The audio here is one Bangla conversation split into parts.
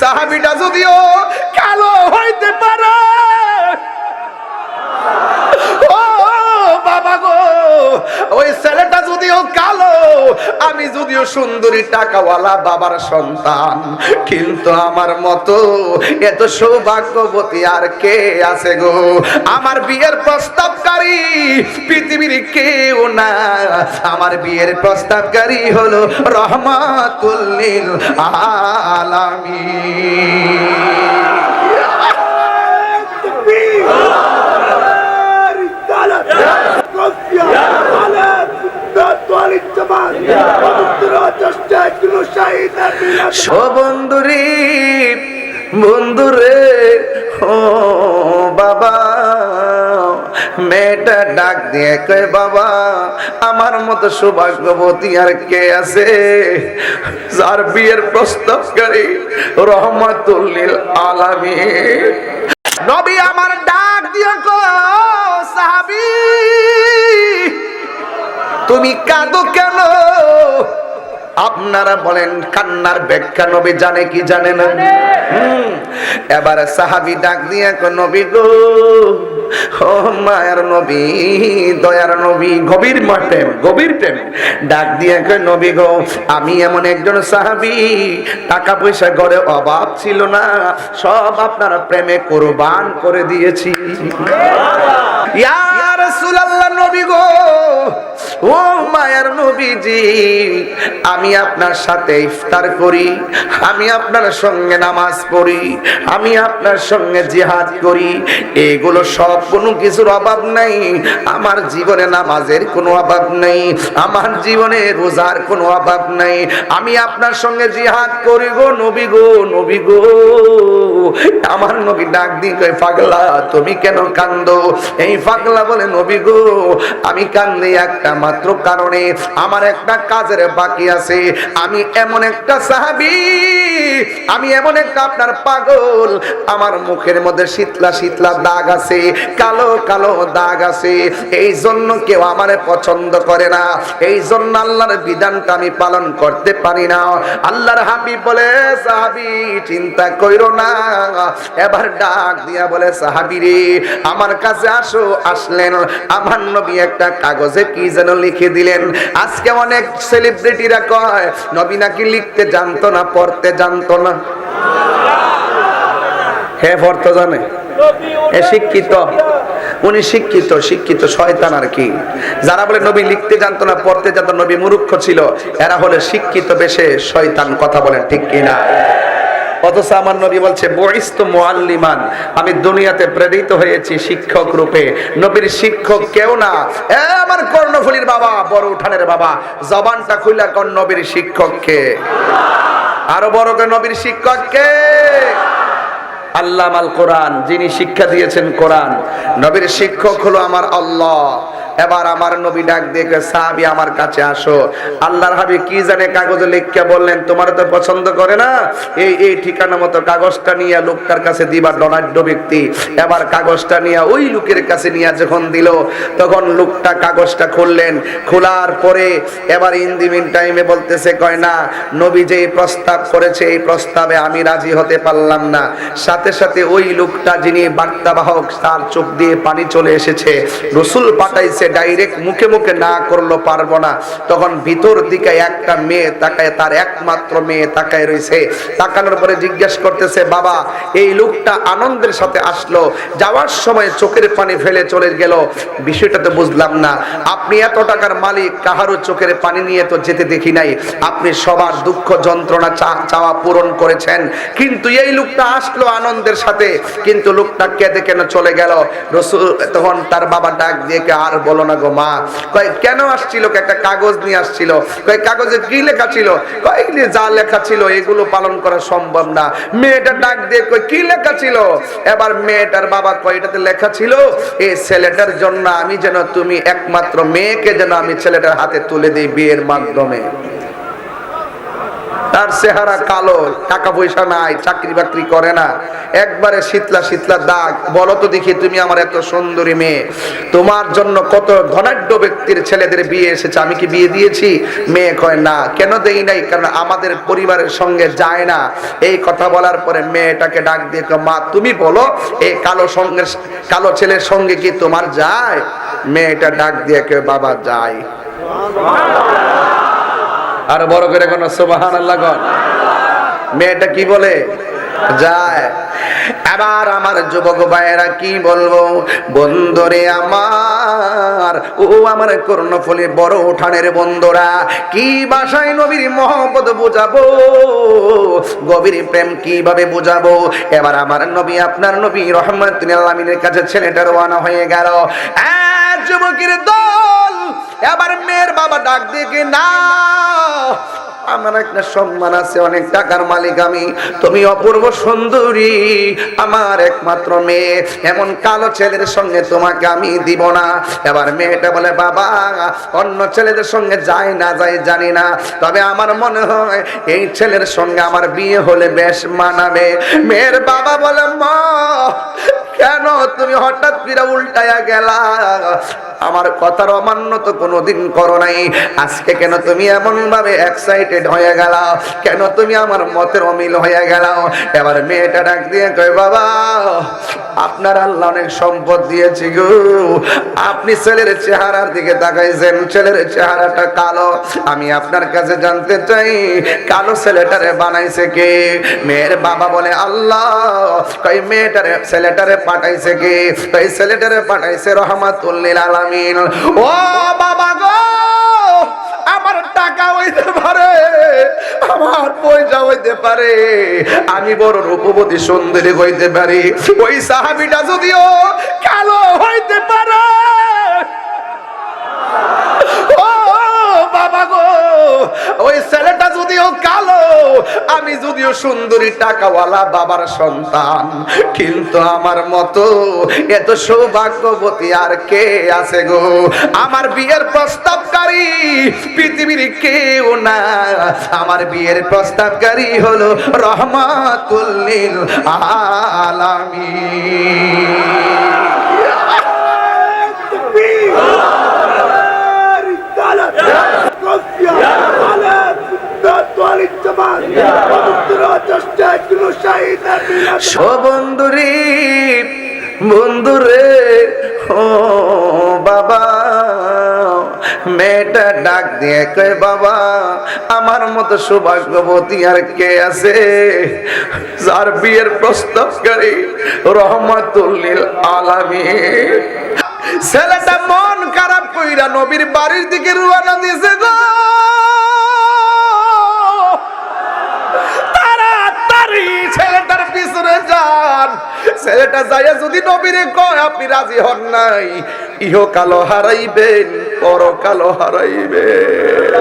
সাহাবিটা যদিও কালো হইতে পারে ও বাবা গো ওই ছেলেটা যদিও কালো, আমি যদিও সুন্দরী টাকাওয়ালা বাবার সন্তান, কিন্তু আমার মতো এত সৌভাগ্যবতী আর কে আছে গো? আমার বিয়ের প্রস্তাবকারী পৃথিবীর কেউ না। আমার বিয়ের প্রস্তাবকারী হলো রহমাতুল্লিল আলামিন। ও বন্ধুরে ও বাবা, মেয়েটা ডাক দিয়ে কয়, বাবা, আমার মতো সৌভাগ্যবতী আর কে আছে? যার বিয়ের প্রস্তাবকারী রহমাতুল্লিল আলামী নবী আমার তুমি কাঁদো কেন? আপনারা বলেন কান্নার ব্যাখ্যা নবী জানে কি জানে না? এবারে সাহাবি ডাক দিয়ে কো নবী গো ও মায়ের নবী দয়ার নবী গভীর প্রেম গভীর প্রেম। ডাক দিয়ে নবী গো আমি এমন একজন সাহাবি টাকা পয়সা ঘরে অভাব ছিল না সব আপনারা প্রেমে কোরবান করে দিয়েছি। ইয়া আমি আপনার সাথে ইফতার করি, আমি আপনার সঙ্গে নামাজ পড়ি, আমি আপনার সঙ্গে জিহাদ করি। এগুলো সব কোনো কিছুর অভাব নাই। আমার জীবনে নামাজের কোনো অভাব আমার জীবনে রোজার কোনো অভাব নাই। আমি আপনার সঙ্গে জিহাদ করি গো নবী গো নবী গো। আমার নবী ডাক কয় পাগলা তুমি কেন কান্দো? এই পাগলা বলে নবী গো, আমি কান্দি একটা মাত্র কারণে আমার একটা কাজের বাকি আছে। আমি এমন একটা সাহাবি, আমি এমন একটা আপনার পাগল। আমার মুখের মধ্যে শীতলা শীতলা দাগ আছে, কালো কালো দাগ আছে। এই জন্য কেউ আমারে পছন্দ করে না। এই জন্য আল্লাহর বিধানটা আমি পালন করতে পারি না। আল্লাহর হাবিব বলে, সাহাবি, চিন্তা কইরো না। এবার ডাক দিয়া বলে, সাহাবি রে, আমার কাছে আসো, আসলেন। আমার নবী একটা কাগজে কি যেন লিখে দিলেন। আজকে অনেক সেলিব্রিটিরা কয়, নবী নাকি লিখতে জানতো না, পড়তে জানতো না। হে পড়তে জানে এ শিক্ষিত, উনি শিক্ষিত শিক্ষিত শয়তান আর কি। যারা বলে নবী লিখতে জানতো না, পড়তে জানতো নবী মূর্খ ছিল, এরা হলে শিক্ষিত বেশে শয়তান কথা বলেন ঠিক কিনা? অথচ আমার নবী বলছে বরিস্ত মুআল্লিমান। আমি দুনিয়াতে প্রেরিত হয়েছি শিক্ষক রূপে। নবীর শিক্ষক কেউ না। আমার কর্ণফুলির বাবা, বড় উঠানের বাবা। জবানটা খুইলা কর নবীর শিক্ষককে। আরও বড় করে নবীর শিক্ষককে। আল্লাহ আল কোরআন, যিনি শিক্ষা দিয়েছেন কোরআন। নবীর শিক্ষক হলো আমার আল্লাহ। এবার আমার নবী ডাক দেখে সাহাবি আমার কাছে আসো। আল্লাহর হাবি কি জানে কাগজে লিখকে বললেন, তোমার তো পছন্দ করে না? এই এই ঠিকানা মতো কাগজটা নিয়ে লোকটার কাছে দিবার ডনাঢ্য ব্যক্তি। এবার কাগজটা নিয়ে ওই লোকের কাছে নিয়ে যখন দিল, তখন লোকটা কাগজটা খুললেন। খোলার পরে এবার ইন্দিমিন টাইমে বলতেছে, কয়, না, নবী যে প্রস্তাব করেছে, এই প্রস্তাবে আমি রাজি হতে পারলাম না। সাথে সাথে ওই লোকটা যিনি বার্তাবাহক, তার চোখ দিয়ে পানি চলে এসেছে। রসুল পাঠাইছে ডাইরেক্ট মুখে মুখে না করল পারব না। তখন ভিতর দিকে একটা মেয়ে তাকায়, তার একমাত্র মেয়ে তাকায় রয়েছে। তাকানোর পরে জিজ্ঞেস করতেছে, বাবা, এই লোকটা আনন্দের সাথে আসলো, যাওয়ার সময় চোখের পানি ফেলে চলে গেল। বিষয়টা তো বুঝলাম না। আপনি এত টাকার মালিক, কাহারও চোখের পানি নিয়ে তো যেতে দেখি নাই। আপনি সবার দুঃখ যন্ত্রণা চাওয়া পূরণ করেছেন। কিন্তু এই লোকটা আসলো আনন্দের সাথে। কিন্তু লোকটা কেঁদে কেন চলে গেল? রসুল তখন তার বাবা ডাক দিয়ে আর বলো না গো মা। কেন আসছিল? একটা কাগজ নিয়ে আসছিল। কাগজে কি লেখা ছিল? যা লেখা ছিল, এগুলো পালন করা সম্ভব না। মেয়েটা ডাক দিয়ে কয়, কি লেখা ছিল? এবার মেয়েটার বাবা কয়, এটাতে লেখা ছিল, এই ছেলেটার জন্য আমি যেন তুমি একমাত্র মেয়েকে যেন আমি ছেলেটার হাতে তুলে দিই বিয়ের মাধ্যমে। তার চেহারা কালো, টাকা পয়সা নাই, চাকরি বাকরি করে না। একবারে শীতলা শীতলা দাগ। বলো তো দেখি তুমি আমার এত সুন্দরী মেয়ে। তোমার জন্য কত ধনাঢ্য ব্যক্তির ছেলেদের বিয়ে এসেছে, আমি কি বিয়ে দিয়েছি? মেয়ে কয়, না, কেন দেই নাই? কারণ আমাদের পরিবারের সঙ্গে যায় না। এই কথা বলার পরে মেয়েটাকে ডাক দিয়ে মা, তুমি বলো, এই কালো সঙ্গে কালো ছেলের সঙ্গে কি তোমার যায়? মেয়েটা ডাক দিয়ে বাবা যায় আর বড় করে কোন সুবাহান আল্লাহ কন। মেয়েটা কি বলে? যায়। এবার আমার যুবক ভাইয়েরা কি বলব? বন্ধুরে আমার, ও আমার কর্ণফলে বড় উঠানের বন্ধুরা, কি বাসায় নবীর মহব্বত বুঝাবো? গভীর প্রেম কীভাবে বোঝাবো? এবার আমার নবী, আপনার নবী রহমত আলমিনের কাছে ছেলেটা রওনা হয়ে গেল। যুবকের দল এবার মেয়ের বাবা ডাক দিয়ে না, আমার একটা সম্মান আছে, অনেক টাকার মালিক আমি। তুমি অপূর্ব সুন্দরী, আমার একমাত্র মেয়ে। এমন কালো ছেলের সঙ্গে তোমাকে আমি দিব না। এবার মেয়েটা বলে, বাবা, অন্য ছেলেদের সঙ্গে যায় না যায় জানি না। তবে আমার মনে হয় এই ছেলের সঙ্গে আমার বিয়ে হলে বেশ মানাবে। মেয়ের বাবা বলে, মা কেন তুমি হঠাৎ করে উল্টায়া গেলা? আমার কথার অমান্য তো কোনোদিন করো নাই। আজকে কেন তুমি এমন ভাবে এক্সাইটেড হয়ে গেল? কেন তুমি আমার মতের অমিল হয়ে গেল? এবার মেয়েটা ডাক দিয়ে কয়, বাবা, আপনার আল্লাহ অনেক সম্পদ দিয়েছি গো। আপনি ছেলের চেহারার দিকে তাকাইছেন। ছেলের চেহারাটা কালো। আমি আপনার কাছে জানতে চাই, কালো ছেলেটারে বানাইছে কে? মেয়ের বাবা বলে, আল্লাহ। কই মেয়েটারে, ছেলেটারে পাঠাইছে কি এই ছেলেটারে পাঠাইছে রহমাতুল্লিল আলামিন। ও বাবা গো, আমার টাকা হইতে পারে, আমার পয়সা হইতে পারে। আমি বড় রূপবতী সুন্দরী হইতে পারি। ওই সাহাবিটা যদিও কালো হইতে পারে ও বাবা গো ওই ছেলেটা যদিও কালো, আমি যদিও সুন্দরী টাকাওয়ালা বাবার সন্তান, কিন্তু আমার মতো এত সৌভাগ্যবতী আর কে আছে গো? আমার বিয়ের প্রস্তাবকারী পৃথিবীর কেউ না। আমার বিয়ের প্রস্তাবকারী হলো রহমাতুল্লিল আলামিন। বন্ধুরে বন্ধুরে, ও বাবা, মেয়েটা ডাক দিয়ে বাবা, আমার মতো সৌভাগ্যবতী আর কে আছে? যার বিয়ের প্রস্তাবকারী রহমাতুল্লিল আলামিন। ছেলেটা মন খারাপ কইরা নবীর বাড়ির দিকে রুয়ানা দিয়েছে গো। ছেলেটা যাইয়া যদি নবীরে কয়, আপনি রাজি হন নাই? ইহ কালো হারাইবেন পর কালো হারাইবেন।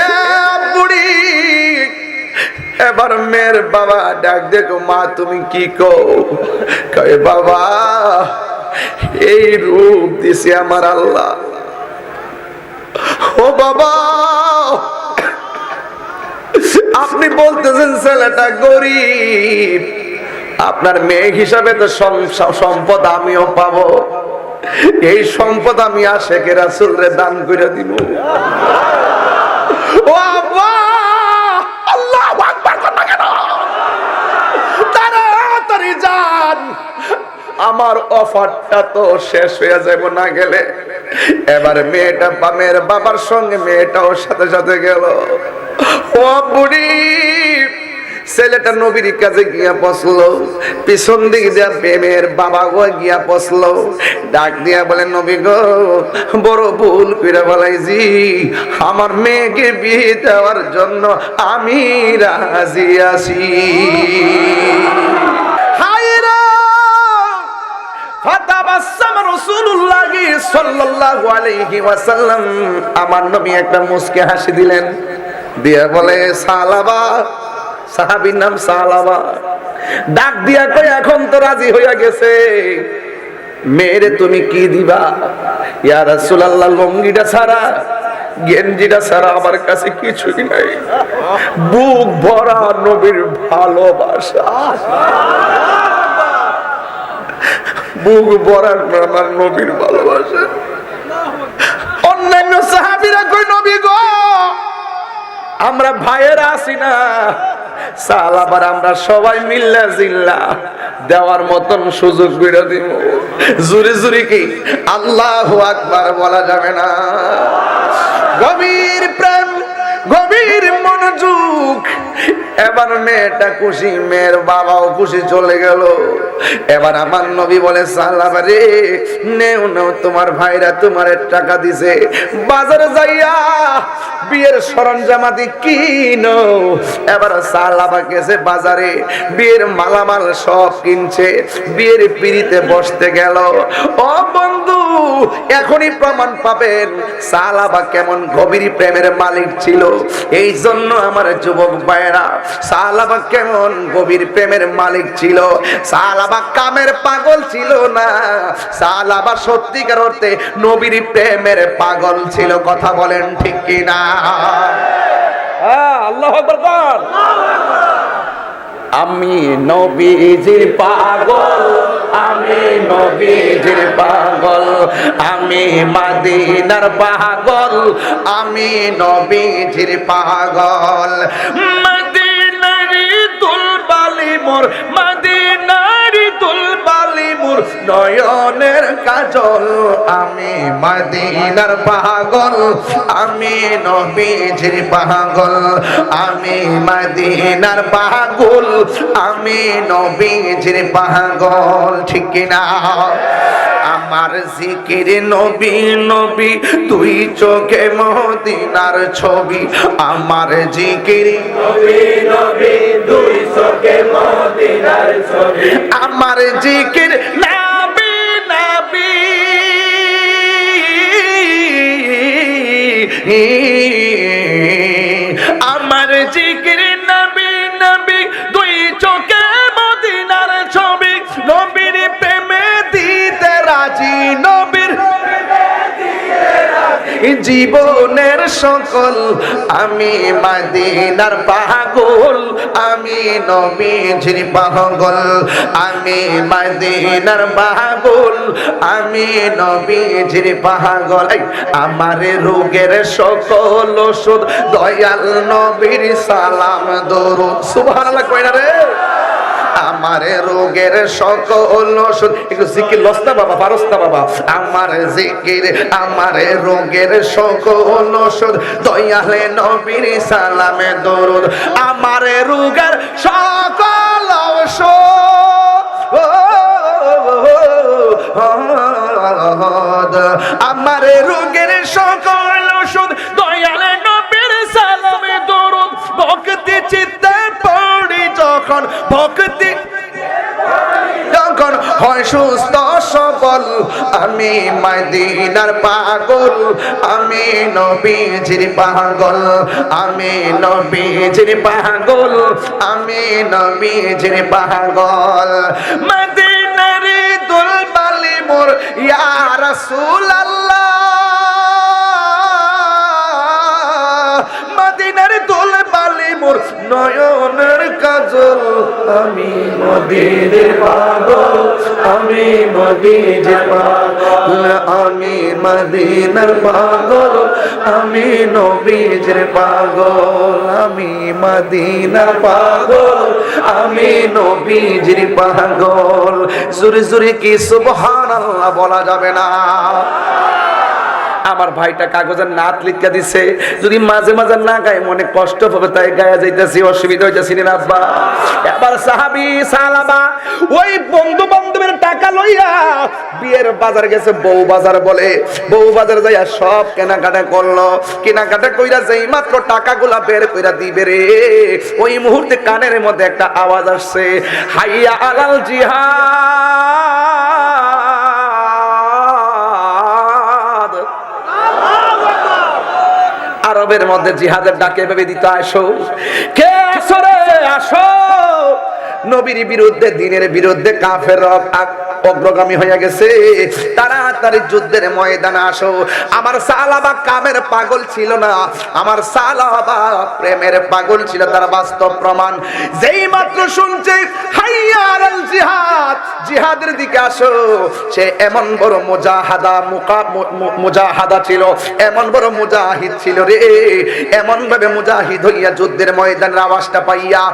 এ বুড়ি, এবার মেয়ের বাবা ডাক দেখো মা, তুমি কি কো কয়ে, বাবা, এই রূপ দিছে আমার আল্লাহ। ও বাবা আপনি বলতেছেন, ছেলেটা গরিব। আপনার মেয়ে হিসাবে তো সম্পদ আমিও পাবো। এই সম্পদ আমি রাসুল রে দান করে দিব! আল্লাহু? তাড়াতাড়ি যান। আমার অফারটা তো শেষ হয়ে যাব না গেলে। এবার মেয়েটা মেয়ের বাবার সঙ্গে মেয়েটাও সাথে সাথে গেল। ও বুড়ি, ছেলেটা নবীর কাছে গিয়া বসল, পিছন দিক দিয়া মেয়ের বাবা গো গিয়া বসল, ডাক দিয়া বলে, নবী গো, বড় ভুল করে বলাইছি আমার মেয়েকে বিয়ে দেওয়ার জন্য আমি রাজি আছি। আমার নবী একটা মুস্কে হাসি দিলেন। দিয়া বলে, সালাবা, সাহাবির নাম সালাবা। ডাক দিয়া কই এখন তো রাজি হইয়া গেছে। মেয়েরে তুমি কি দিবা? ইয়া রাসূলুল্লাহ, লঙ্গিটা ছাড়া, গেঞ্জিটা ছাড়া আমার কাছে কিছুই নাই। বুক ভরা নবীর ভালোবাসা। বুক ভরা আমার নবীর ভালোবাসা। অন্যান্য সাহাবীরা কই নবী গো আমরা ভাইয়েরা আছি না। সাল আবার আমরা সবাই মিল্লা জিল্লা। দেওয়ার মতন সুযোগ করে দিব। জুরি জুরি কি? আল্লাহ আকবার বলা যাবে না। গভীর প্রাণ গভীর মনোযোগ এবার মেয়েটা খুশি, মেয়ের বাবাও খুশি চলে গেল। এবার আমার নবী বলে রে নেও নেও, তোমার ভাইরা তোমার টাকা দিছে। বাজারে যাইয়া বিয়ের সরঞ্জামাদি কিনো। এবার সাল্লাবা গেছে বাজারে, বিয়ের মালামাল সব কিনছে, বিয়ের পিড়িতে বসতে গেল। ও বন্ধু, এখনই প্রমাণ পাবেন সালাবা কেমন গভীর প্রেমের মালিক ছিল। এই জন্য আমার যুবক ভাইয়েরা সালাবা কেমন গভীর প্রেমের মালিক ছিল? সালাবা কামের পাগল ছিল না। সালাবা সত্যিকার অর্থে নবীর প্রেমের পাগল ছিল। কথা বলেন ঠিক কিনা? হ্যাঁ আল্লাহ আকবার আমি নবীজির পাগল আমি নবীজির পাগল আমি মাদিনার পাগল আমি নবীজির পাগল। দুলবালি মোর মাদিনারি দুলবালি মোর নয়নের কাজল। আমি মাদিনার পাগল, আমি নবীজির পাগল। আমি মাদিনার পাগল, আমি নবীজির পাগল, ঠিক কিনা? আমার জিকির নবী নবী তুই চোখে মদিনার ছবি আমার জিকির আমার জিকির নাবি নাবি জীবনের সকল, আমি মাদিনার পাগল, আমি নবীজির পাগল, আমি মাদিনার পাগল, আমি নবীজির পাগল। আমার রোগের সকল ওষুধ, দয়াল নবীর সালাম দরুদ। সুবহানাল্লাহ কইনা রে? আমার রোগের সকল ওষুধ। একটু জিকির লস্তা বাবা পারস্তা বাবা। আমার জিকির, আমার রোগের সকল ওষুধ। দয়ালে নবীর সালামে দরুদ। আমার রোগের সকল ওষুধ। আমার রোগের সকল ওষুধ। দয়ালে নবীর সালামে দরুদ। ভক্তি চিত্তে যখন ভক্তি যখন হয় সুস্থ সবল, আমি মাদিনার পাগল, আমি নবীজির পাগল, আমি নবীজির পাগল, আমি নবীজির পাগল। মদিনার দুলবালি মোর, ইয়া রাসূলুল্লাহ। মদিনার দোল মোর নয়নের কাজল। আমি মদিনের পাগল, আমি মদিনের পাগল। আমি মদিনার পাগল, আমি নবীজের পাগল। আমি মদিনার পাগল, আমি নবীজির পাগল। জোরে জোরে কি সুবহানাল্লাহ বলা যাবে না? আমার ভাইটা কাগজের নাত লিখা দিছে। যদি মাঝে মাঝে না গায়ে মনে কষ্ট হবে তাই গায়ে যাইতেছি, অসুবিধা হইতেছি না আব্বা। এবার সাহাবি সালাবা ওই বন্ধু বান্ধবের টাকা লইয়া বিয়ের বাজার গেছে, বউ বাজার বলে। বউ বাজার যাইয়া সব কেনাকাটা করল। কেনাকাটা কইরা যেই মাত্র টাকাগুলা বের কইরা দিবে রে। ওই মুহূর্তে কানের মধ্যে একটা আওয়াজ আসছে, হাইয়া আলাল জিহাদ। আরবের মধ্যে জিহাদের ডাকে ভেবে দিতে আসো। কে আসো রে আসো। নবীর বিরুদ্ধে, দিনের বিরুদ্ধে কাফের অগ্রগামী হয়ে গেছে। তাড়াতাড়ি যুদ্ধের ময়দানে আসো। আমার সালাবা কামের পাগল ছিল না। আমার সালাবা প্রেমের পাগল ছিল, তার বাস্তব প্রমাণ। যেই মাত্র শুনছে জিহাদ, জিহাদের দিকে আসো। সে এমন বড় মুজাহাদা মুজাহাদা ছিল, এমন বড় মুজাহিদ ছিল রে। এমন ভাবে মুজাহিদ হইয়া যুদ্ধের ময়দানের আওয়াজটা পাইয়া,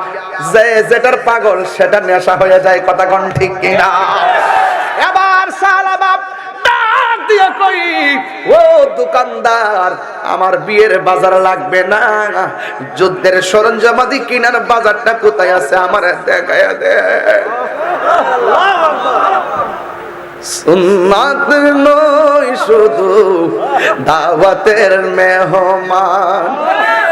যে, যেটার পাগল সেটা নেশা হয়ে যায়, কথা কোন ঠিক কিনা? এবার সালাবা ডাক দিয়ে ও দোকানদার, আমার বিয়ের বাজার লাগবে না। যুদ্ধের সরঞ্জামাদি কিনার বাজারটা কোথায় আছে আমার দেখায়া দে। সুন্নাত নয় শুধু দাওয়াতের মেহমান।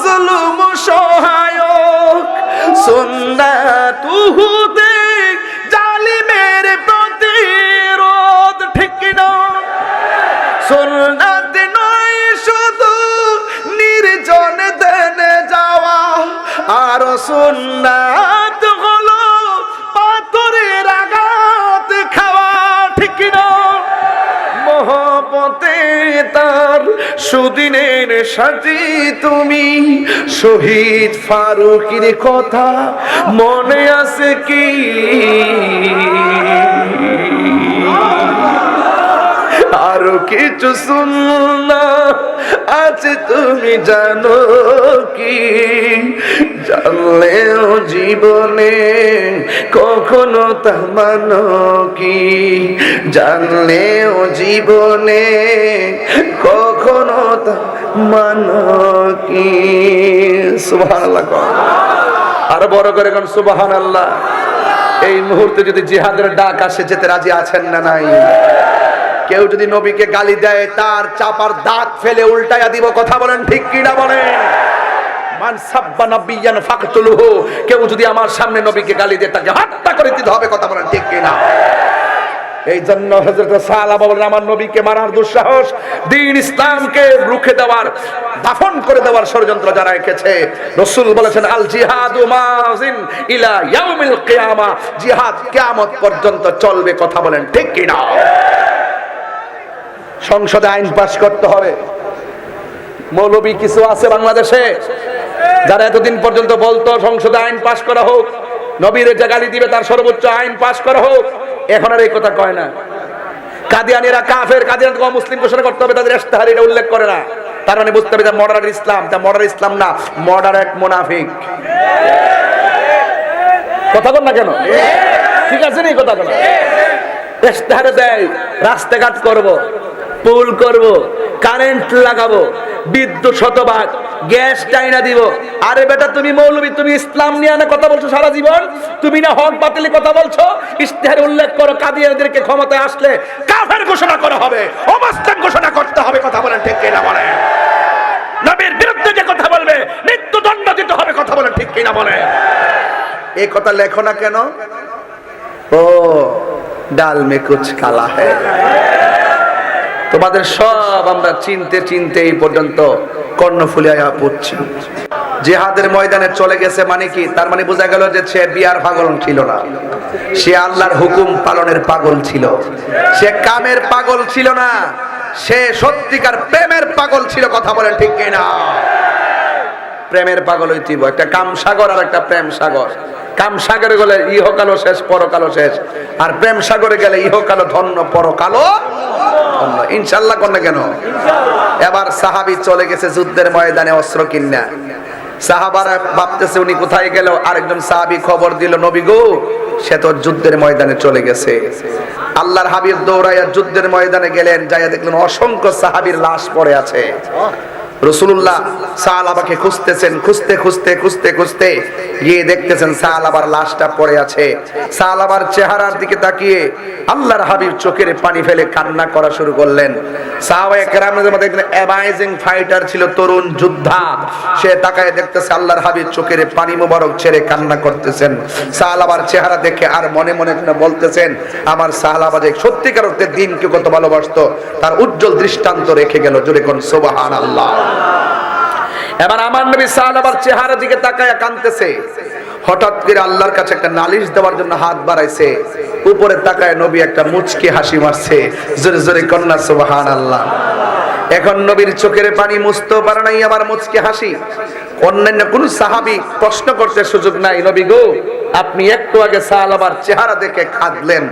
মজলুম সহায়ক। সুন্নাত উহুদে জালিমের প্রতিরোধ ঠিক না। শুধু নির্জন যাওয়া। আর সুদিনের সাথী তুমি শহীদ ফারুকের কথা মনে আছে কি? আরও কিছু শুননা আছে তুমি জানো কি? জানলেও জীবনে কখনো তা মানো কি? জানলেও জীবনে আর বড় করে কোন সুবহান আল্লাহ এই মুহূর্তে যদি জিহাদের ডাক আসে, যেতে রাজি আছেন না নাই? কেউ যদি নবীকে গালি দেয়, তার চাপার দাঁত ফেলে উল্টায়া দিব, কথা বলেন ঠিক কিনা বলেন? কেউ যদি আমার সামনে নবীকে গালি দেয়, তাকে হত্যা করে দিতে হবে, কথা বলেন ঠিক কিনা? এই জন্য সাহাবা বলেন, আমার নবীকে মারার দুঃসাহস দ্বীন ইসলামকে রুখে দেওয়ার, দাফন করে দেওয়ার ষড়যন্ত্র যারা এঁকেছে, রাসূল বলেছেন, আল জিহাদু মাজিন ইলা ইয়াউমিল কিয়ামা জিহাদ কিয়ামত পর্যন্ত চলবে কথা বলেন, ঠিক কি কিনা সংসদে আইন পাশ করতে হবে। মৌলবী কিছু আছে বাংলাদেশে যারা এতদিন পর্যন্ত বলতো, সংসদে আইন পাশ করা হোক, নবীর যে গালি দিবে, তার সর্বোচ্চ আইন পাশ করা হোক এখন আর এই কথা কয় না। কাদিয়ানিরা কাফের কাদিয়ান মুসলিম ঘোষণা করতে হবে, তাদের ইস্তেহার এটা উল্লেখ করে না। তার মানে বুঝতে হবে যে মডার ইসলাম। তা মডার ইসলাম না মডার এক মুনাফিক। কথা বল না কেন? ঠিক আছে নি কথা বল ইস্তেহারে দেয়, রাস্তাঘাট করব। পুল করব কারেন্ট লাগাবো, বিদ্যুৎ শতভাগ, গ্যাস টাইনা দিব। আরে বেটা, তুমি মৌলবী, তুমি ইসলাম নিয়ে না কথা বলছো সারা জীবন? তুমি না হক বাতিলি কথা বলছো? ইস্তেহারে উল্লেখ করো, কাদিয়াদেরকে ক্ষমতায় আসলে কাফের ঘোষণা করা হবে, অবস্থান ঘোষণা করতে হবে, কথা বলেন ঠিক কিনা বলেন? নবীর বিরুদ্ধে যে কথা বলবে, মৃত্যুদণ্ড দিতে হবে, কথা বলেন ঠিক কিনা বলেন? এই কথা লেখো না কেন? ও, ডাল মে কুছ কালা হ্যায়। তোমাদের সব আমরা চিনতে চিনতে এই পর্যন্ত কর্ণ ফুলিয়া পড়ছি। জেহাদের ময়দানে চলে গেছে মানে কি? তার মানে বোঝা গেল যে সে বিয়ার পাগল ছিল না। সে আল্লাহর হুকুম পালনের পাগল ছিল। সে কামের পাগল ছিল না। সে সত্যিকার প্রেমের পাগল ছিল, কথা বলেন ঠিক কিনা? প্রেমের পাগল হইতিব একটা কাম সাগর আর একটা প্রেম সাগর। কাম সাগরে গেলে ইহকালও শেষ, পরকালও শেষ। আর প্রেম সাগরে গেলে ইহকালও ধন্য, পরকালও ইনশাল্লাহ কোন কেন? এবার সাহাবি চলে গেছে যুদ্ধের ময়দানে অস্ত্র কিনা সাহাবারা ভাবতেছে উনি কোথায় গেল, আরেকজন সাহাবি খবর দিল, নবী গো, সে তো যুদ্ধের ময়দানে চলে গেছে। আল্লাহর হাবিব দৌড়াইয়া যুদ্ধের ময়দানে গেলেন, যাইয়া দেখলেন অসংখ্য সাহাবীর লাশ পড়ে আছে। রসুল্লাহ সাহালাবাকে খুঁজতেছেন, খুঁজতে খুঁজতে খুঁজতে খুঁজতে গিয়ে দেখতেছেন সাহালাবার লাশটা পড়ে আছে। সাহালাবার চেহারার দিকে তাকিয়ে আল্লাহর হাবিব চোখের পানি ফেলে কান্না করা শুরু করলেন। অ্যামাইজিং ফাইটার ছিল, তরুণ যোদ্ধা। সে তাকায় দেখতেছে আল্লাহর হাবিব চোখের পানি মোবারক ছেড়ে কান্না করতেছেন। সাহালাবার চেহারা দেখে আর মনে মনে বলতেছেন, আমার সাহালাবা যে সত্যিকার অর্থে দিনকে কত ভালোবাসতো, তার উজ্জ্বল দৃষ্টান্ত রেখে গেল। জোরে কোন সুবহান আল্লাহ এবার আমার নবী সাহালাবার চেহারা দিকে তাকায় কাঁদতেছে। হঠাৎ করে আল্লাহর কাছে একটা নালিশ দেওয়ার জন্য হাত বাড়াইছে। উপরে তাকায় নবী একটা মুচকি হাসি মারছে। জোরে জোরে কন্যা সুবহান আল্লাহ এখন নবীর চোখের পানি মুছতেও পারে নাই আমার মুচকি হাসি। অন্যান্য কোন সাহাবি প্রশ্ন করতে সুযোগ নাই, নবী গো। আপনি একটু আগে সাল আবার চেহারা দেখে কাঁদলেন,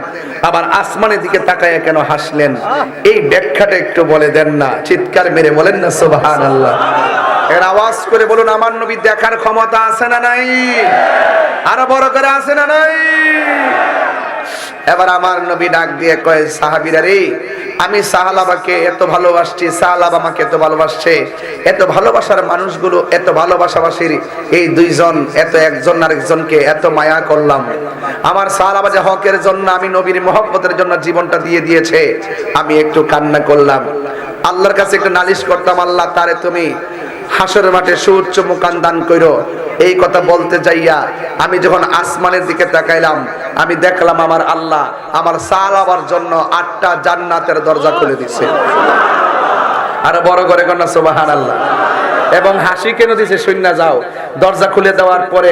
আবার আসমানের দিকে তাকায় কেন হাসলেন? এই ব্যাখ্যাটা একটু বলে দেন না, চিৎকার মেরে বলেন না সোভান আল্লাহ এর আওয়াজ করে বলুন, আমার নবী দেখার ক্ষমতা আছে না নাই? আরও বড় করে আছে না নাই? এবার আমার নবী ডাক দিয়ে কয়, সাহাবিরা রে, আমি সাহালাবাকে এত ভালোবাসছি সাহালাব আমাকে এত ভালোবাসছে, এত ভালোবাসার মানুষগুলো এত ভালোবাসাবাসীর, এই দুইজন, এত একজন আরেকজনকে এত মায়া করলাম। আমার সাহালাবা যে হকের জন্য আমি নবীর মহব্বতের জন্য জীবনটা দিয়ে দিয়েছে, আমি একটু কান্না করলাম। আল্লাহর কাছে একটু নালিশ করতাম, আল্লাহ, তারে তুমি হাসরের মাঠে সুউচ্চ মুকান দান কইর। এই কথা বলতে যাইয়া আমি যখন আসমানের দিকে তাকাইলাম, আমি দেখলাম আমার আল্লাহ আমার সালাবার জন্য আটটা জান্নাতের দরজা খুলে দিছে। আর বড় করে কন্যা সোবাহান আল্লাহ এবং হাসি কেন দিছে শূন্য যাও। দরজা খুলে দেওয়ার পরে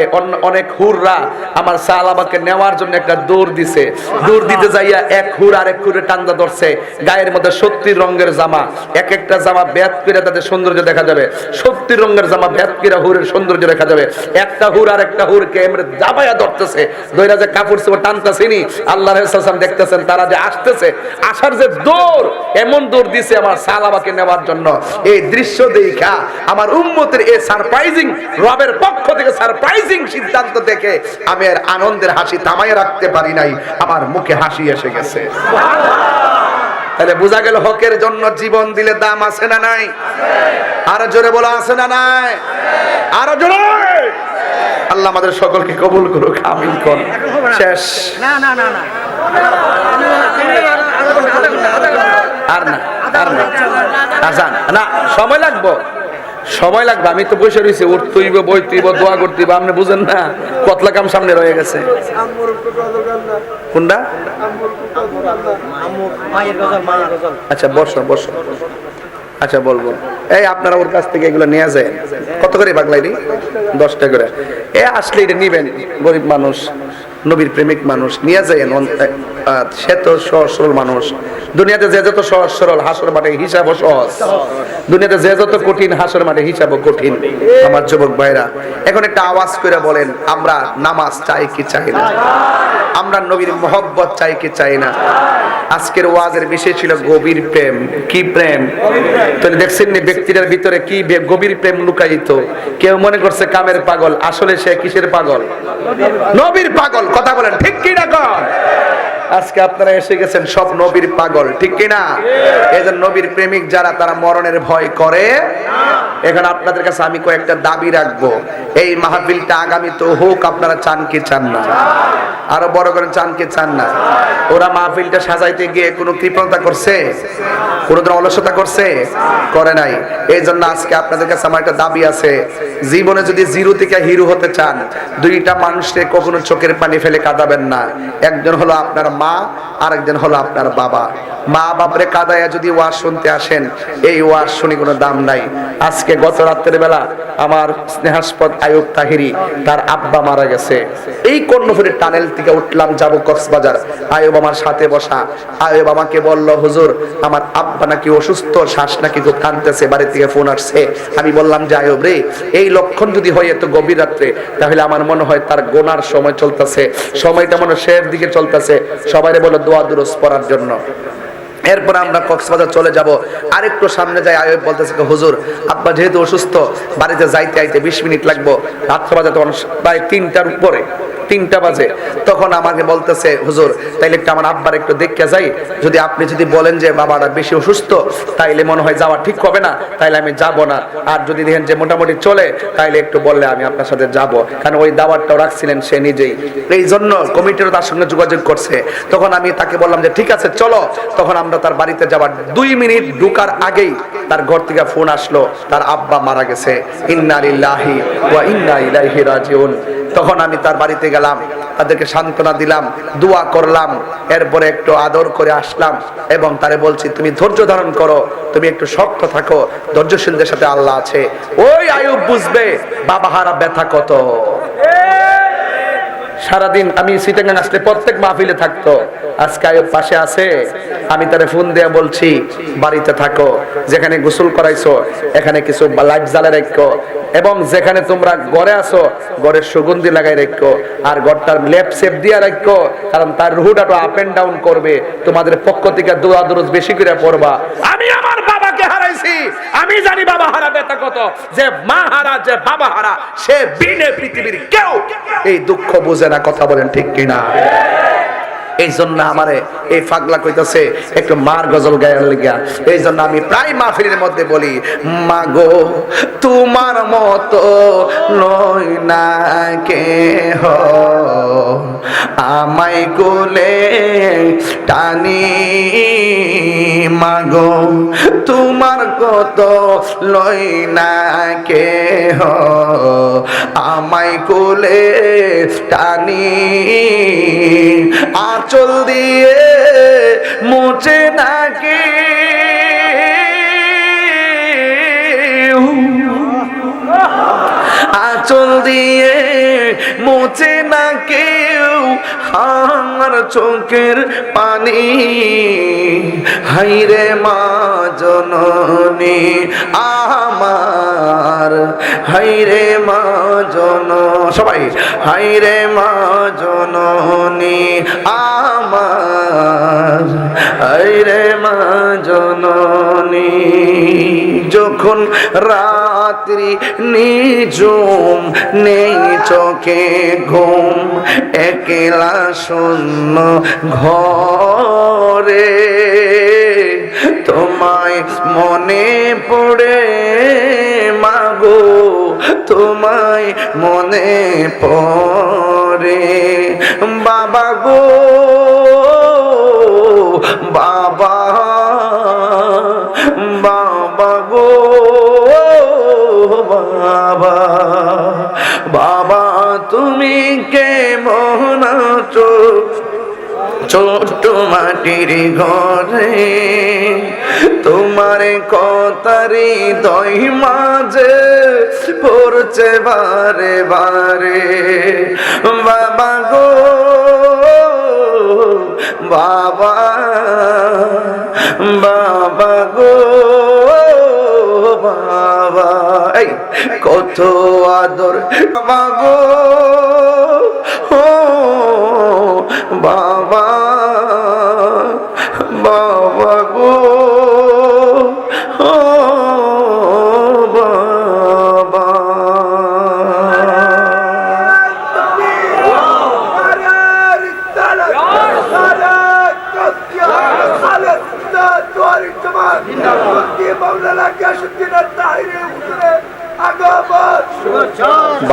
অনেক হুররা আমার সালাবাকে নেওয়ার জন্য একটা দৌড় দিছে। দৌড় দিতে যাইয়া এক হুর আরেক হুরে টান্দা ধরছে। গায়ের মধ্যে সত্যি রঙের জামা। এক একটা জামা ব্যাত করে তাদের সৌন্দর্য দেখা যাবে। সত্যি রঙের জামা ব্যাত করে হুরের সৌন্দর্য দেখা যাবে। একটা হুর আর একটা হুরকে এমনি জামাইয়া ধরতেছে। দইরা যে কাপড় চোপড় টানতেছিনি আল্লাহ রসুলাম দেখতেছেন, তারা যে আসতেছে, আসার যে দৌড়, এমন দৌড় দিছে আমার সালাবাকে নেওয়ার জন্য। এই দৃশ্য দেখা আমার উম্মতের এই সারপ্রাইজিং রবের পক্ষ থেকে সারপ্রাইজিং সিদ্ধান্ত দেখে আমি আর আনন্দের হাসি থামাই রাখতে পারি নাই। আমার মুখে হাসি এসে গেছে। তাহলে বোঝা গেল হকের জন্য জীবন দিলে দাম আছে না নাই? আরও জোরে বলা আছে না নাই? আরও জোরে! আল্লাহ আমাদের সকলকে কবুল করুক আমিন কর শেষ। না না না না। আর না আর না। আজান। না সময় লাগবো। সময় লাগবে আমি তো বসে রয়েছি উঠতেইব বইতেইব দোয়া করতেইব আপনি বুঝেন না কতলা কাম সামনে রয়ে গেছে। কোনটা? আচ্ছা বসো বসো। আচ্ছা বলব এই আপনারা ওর কাছ থেকে এগুলো নিয়ে যায় কত করে বাগলাইনি দশটা করে। এ আসলে এটা নিবেন গরিব মানুষ নবীর প্রেমিক মানুষ নিয়ে যায় সে তো সহজ সরল মানুষ। দুনিয়াতে যে যত সহজ সরল হাসর মাঠে হিসাবও সহজ। দুনিয়াতে যে যত কঠিন, হাসর মাঠে হিসাবও কঠিন। আমার যুবক ভাইরা, এখন একটা আওয়াজ করে বলেন, আমরা নামাজ চাই কি চাই না? আমরা নবীর মোহব্বত চাই কি চাই না? আজকের ওয়াজের বিষয় ছিল গভীর প্রেম। কি প্রেম? তাহলে দেখছেন নি ব্যক্তিটার ভিতরে কি গভীর প্রেম লুকায়িত। কেউ মনে করছে কামের পাগল, আসলে সে কিসের পাগল? নবীর পাগল, কথা কন আজকে আপনারা এসে গেছেন সব নবীর পাগল ঠিক কি না এই যে নবীর প্রেমিক যারা তারা মরণের ভয় করে। এখন আপনাদের কাছে আমি কয়েকটা দাবি রাখব। এই মাহফিলটা আগামী তো হোক আপনারা চান কি চান না? আরও বড় করে চান কি চান না? ওরা মাহফিলটা সাজাইতে গিয়ে কোনো কৃপণতা করছে? কোনোদিন অলসতা করছে? করে নাই। এই জন্য আজকে আপনাদের কাছে আমার একটা দাবি আছে। জীবনে যদি জিরো থেকে হিরো হতে চান দুইটা মানুষকে কখনো চোখের পানি ফেলে কাঁদাবেন না। একজন হলো আপনার মা আরেকজন হলো আপনার বাবা। মা বাপরে কাদায়া যদি ওয়াজ শুনতে আসেন, এই ওয়াজ শুনি কোনো দাম নাই। আজকে গত রাত্রের বেলা আমার স্নেহাস্পদ আয়ুব তাহিরি, তার আব্বা মারা গেছে। এই কর্ণফুরের টানেল থেকে উঠলাম যাব কক্সবাজার। আয়ুব আমার সাথে বসা। আয়ুব আমাকে বলল, হুজুর, আমার আব্বা নাকি অসুস্থ, শ্বাস নাকি খুব টানতেছে বাড়ি থেকে ফোন আসছে। আমি বললাম, যে আয়ুব রে, এই লক্ষণ যদি হয় এত গভীর রাত্রে, তাহলে আমার মনে হয় তার গোনার সময় চলতেছে। সময়টা মনে শেষ দিকে চলতেছে। সবাই বলে দোয়া দুরস পড়ার জন্য। এরপর আমরা কক্সবাজার চলে যাব। আরেকটু সামনে যাই, আয়ব বলতেছে হুজুর, আব্বা যেহেতু অসুস্থ, বাড়িতে যাইতে আইতে বিশ মিনিট লাগবো। রাত্রবাজার তখন প্রায় তিনটার উপরে তিনটা বাজে। তখন আমাকে বলতেছে, হুজুর, তাইলে একটু আমার আব্বার একটু দেখতে যাই। যদি আপনি যদি বলেন যে বাবাটা বেশি অসুস্থ, তাইলে মনে হয় যাওয়া ঠিক হবে না, তাইলে আমি যাব না। আর যদি দেখেন যে মোটামুটি চলে, তাইলে একটু বললে আমি আপনার সাথে যাব। কারণ ওই দাওয়াতটাও রাখছিলেন সে নিজেই। এই জন্য কমিটিরও তার সঙ্গে যোগাযোগ করছে। তখন আমি তাকে বললাম যে, ঠিক আছে, চলো। তখন আমরা তার বাড়িতে যাবার দুই মিনিট ঢুকার আগেই তার ঘর থেকে ফোন আসলো। তার আব্বা মারা গেছে। ইন্না লিল্লাহি ওয়া ইন্না ইলাইহি রাজিউন। তখন আমি তার বাড়িতে গেলাম, তাদেরকে সান্ত্বনা দিলাম, দোয়া করলাম, এরপরে একটু আদর করে আসলাম এবং তারে বলছি, তুমি ধৈর্য ধারণ করো, তুমি একটু শক্ত থাকো, ধৈর্যশীলদের সাথে আল্লাহ আছে। ওই আয়ুব বুঝবে, বাবা হারা ব্যথা কত? সারাদিন আমি সিটাঙ্গান আসলে প্রত্যেক মাহফিলে থাকতো। আজকে আয়ুব পাশে আছে। আমি তারে ফোন দিয়ে বলছি, বাড়িতে থাকো, যেখানে গোসল করাইছো, এখানে কিছু লাইট জ্বালা রাখো এবং যেখানে তোমরা ঘরে আসো ঘরের সুগন্ধি লাগাই রাখো আর ঘরটার লেপ সেপ দিয়ে রাখো কারণ তার রুহুটা তো আপ এন্ড ডাউন করবে, তোমাদের পক্ষ থেকে দোয়া দরজ বেশি করে পড়বা। আমি আমার বাবাকে হারাইছি, আমি জানি বাবা হারা ব্যথা কত, যে মা হারা, যে বাবা হারা, সে বিনে পৃথিবীর কেউ এই দুঃখ বুঝে না, কথা বলেন ঠিক কিনা? এই জন্য আমারে এই ফাগলা কইতাছে, একটু মার গজল গায়ের লিগা। এই জন্য আমি প্রায় মাহফিলের মধ্যে বলি, মাগো, তোমার মতো নই না কে হ আমায় গোলে টানি, মাগো, তোমার কত লই না কে হ আমায় কোলে টানি আঁচল দিয়ে মোচে নাকি? আঁচল দিয়ে মোচে না কেউ আমার চোখের পানি। হাইরে মা জননী, আমার। হাইরে মা জন, সবাই হাইরে মা জননী, আমার। হাইরে মা জননী। যখন রাত্রি নিজুম নেই চোখে ঘুম, একলা শূন্য ঘরে। তোমায় মনে পড়ে, মাগো, তোমায় মনে পড়ে। বাবা গো বাবা গো বাবা। বাবা, তুমি কে আছো? ছোট্ট মাটির ঘরে তোমার কতারি দই মাঝে পড়ছে বারে বারে। বাবা গো, বাবা বাবা গো, বাবা এই কত আদর বাবা ও বাবা।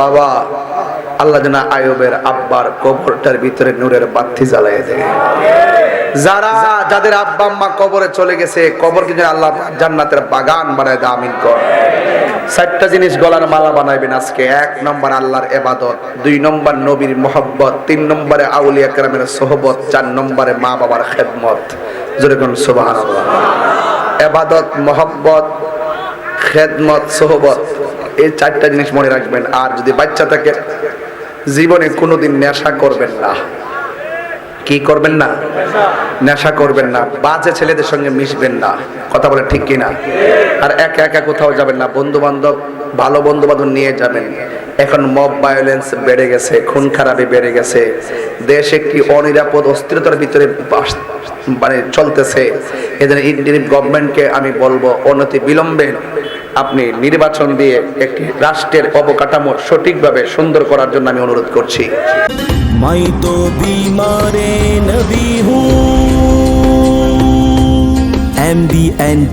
বাবা, আল্লাহ যেন আয়ুবের আব্বার কবরটার ভিতরে নূরের বাতি জ্বালাই দেয়। যারা যাদের আব্বা আম্মা কবরে চলে গেছে কবর কিন্তু আল্লাহ জান্নাতের বাগান বানায় দেয়, আমিন কর। চারটা জিনিস গলার মালা বানাইবেন আজকে। এক নম্বর আল্লাহর এবাদত, দুই নম্বর নবীর মোহব্বত, তিন নম্বরে আউলিয়া কেরামের সোহবত, চার নম্বরে মা বাবার খেদমত। জোরে কোন সুবাহ এবাদত, মোহব্বত, খেদমত, সোহবত। এই চারটা জিনিস মনে রাখবেন। আর যদি বাচ্চা থাকে, জীবনে কোনোদিন নেশা করবেন না। কি করবেন না? নেশা করবেন না। বাজে ছেলেদের সঙ্গে মিশবেন না। কথা বলে ঠিক কিনা? আর একা একা কোথাও যাবেন না। বন্ধু বান্ধব ভালো বন্ধু বান্ধব নিয়ে যাবেন। এখন মব ভায়োলেন্স বেড়ে গেছে, খুন খারাপি বেড়ে গেছে। দেশ একটি অনিরাপদ অস্থিরতার ভিতরে মানে চলতেছে? এদের ইন্ডিয়ান গভর্নমেন্টকে আমি বলব, অনতি বিলম্বে আপনি নির্বাচন দিয়ে একটি রাষ্ট্রের অবকাঠামো সঠিকভাবে সুন্দর করার জন্য আমি অনুরোধ করছি।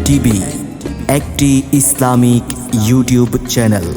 টিভি, একটি ইসলামিক ইউটিউব চ্যানেল।